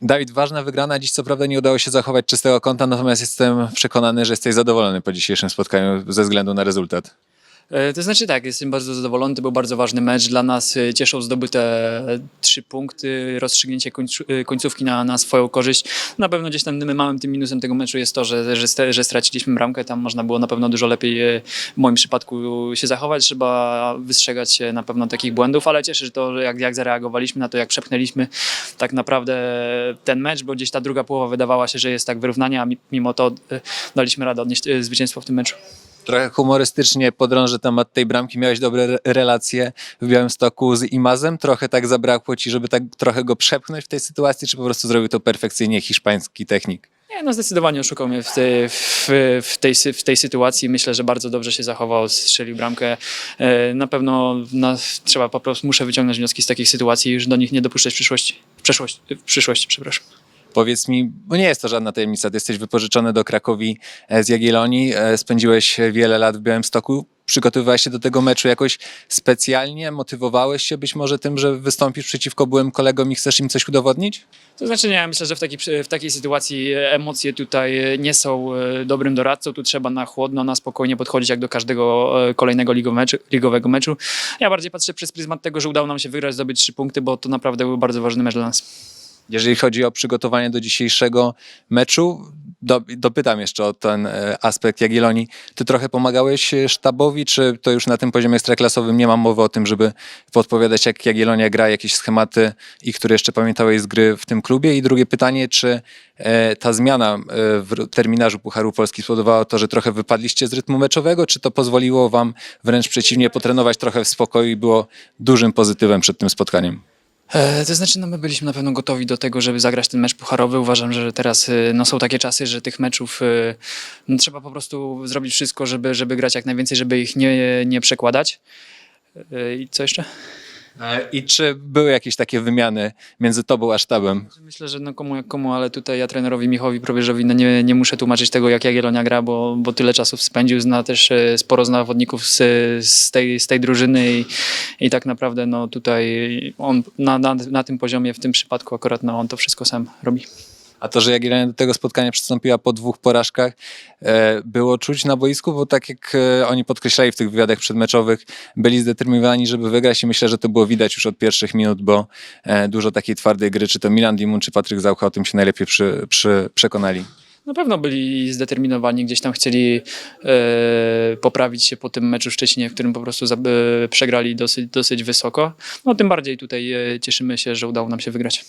Dawid, ważna wygrana. Dziś co prawda nie udało się zachować czystego konta, natomiast jestem przekonany, że jesteś zadowolony po dzisiejszym spotkaniu ze względu na rezultat. E, To znaczy tak, jestem bardzo zadowolony, to był bardzo ważny mecz dla nas. e, Cieszą zdobyte e, trzy punkty, rozstrzygnięcie końcówki na, na swoją korzyść. Na pewno gdzieś tam małym tym minusem tego meczu jest to, że, że, że straciliśmy bramkę. Tam można było na pewno dużo lepiej w moim przypadku się zachować. Trzeba wystrzegać się na pewno takich błędów, ale cieszę się to, jak, jak zareagowaliśmy na to, jak przepchnęliśmy tak naprawdę ten mecz, bo gdzieś ta druga połowa wydawała się, że jest tak wyrównania, a mi- mimo to daliśmy radę odnieść zwycięstwo w tym meczu. Trochę humorystycznie podrążę temat tej bramki. Miałeś dobre re- relacje w Białymstoku z Imazem. Trochę tak zabrakło ci, żeby tak trochę go przepchnąć w tej sytuacji, czy po prostu zrobił to perfekcyjnie hiszpański technik? Nie, no zdecydowanie oszukał mnie w, tej- w, w, tej, w tej sytuacji. Myślę, że bardzo dobrze się zachował, strzelił bramkę. E, Na pewno na, trzeba po prostu, muszę wyciągnąć wnioski z takich sytuacji i już do nich nie dopuszczać w przyszłości. W w przyszłości, przepraszam. Powiedz mi, bo nie jest to żadna tajemnica, ty jesteś wypożyczony do Krakowi e, z Jagiellonii, e, spędziłeś wiele lat w Białymstoku. Przygotowywałeś się do tego meczu jakoś specjalnie? Motywowałeś się być może tym, że wystąpisz przeciwko byłym kolegom i chcesz im coś udowodnić? To znaczy nie, myślę, że w takiej, w takiej sytuacji emocje tutaj nie są e, dobrym doradcą. Tu trzeba na chłodno, na spokojnie podchodzić jak do każdego e, kolejnego meczu, ligowego meczu. Ja bardziej patrzę przez pryzmat tego, że udało nam się wygrać, zdobyć trzy punkty, bo to naprawdę był bardzo ważny mecz dla nas. Jeżeli chodzi o przygotowanie do dzisiejszego meczu, do, dopytam jeszcze o ten e, aspekt Jagiellonii. Ty trochę pomagałeś e, sztabowi, czy to już na tym poziomie ekstraklasowym nie mam mowy o tym, żeby podpowiadać jak Jagiellonia gra, jakieś schematy i które jeszcze pamiętałeś z gry w tym klubie? I drugie pytanie, czy e, ta zmiana w terminarzu Pucharu Polski spowodowała to, że trochę wypadliście z rytmu meczowego, czy to pozwoliło wam wręcz przeciwnie potrenować trochę w spokoju i było dużym pozytywem przed tym spotkaniem? E, To znaczy, no my byliśmy na pewno gotowi do tego, żeby zagrać ten mecz pucharowy. Uważam, że teraz e, no, są takie czasy, że tych meczów e, no, trzeba po prostu zrobić wszystko, żeby, żeby grać jak najwięcej, żeby ich nie, nie przekładać. I co jeszcze? E, I czy były jakieś takie wymiany między tobą a sztabem? Myślę, że no komu jak komu, ale tutaj ja trenerowi Michowi Probierzowi no nie, nie muszę tłumaczyć tego, jak Jagiellonia gra, bo, bo tyle czasu spędził, zna też e, sporo zawodników z, z, tej, z tej drużyny i, i tak naprawdę no tutaj on na, na, na tym poziomie, w tym przypadku akurat no on to wszystko sam robi. A to, że Jagiellonia do tego spotkania przystąpiła po dwóch porażkach, e, było czuć na boisku, bo tak jak e, oni podkreślali w tych wywiadach przedmeczowych, byli zdeterminowani, żeby wygrać i myślę, że to było widać już od pierwszych minut, bo e, dużo takiej twardej gry, czy to Milan Dimun, czy Patryk Zaucha o tym się najlepiej przy, przy, przekonali. Na pewno byli zdeterminowani, gdzieś tam chcieli poprawić się po tym meczu w Szczecinie, w którym po prostu za, przegrali dosyć, dosyć wysoko. No tym bardziej tutaj cieszymy się, że udało nam się wygrać.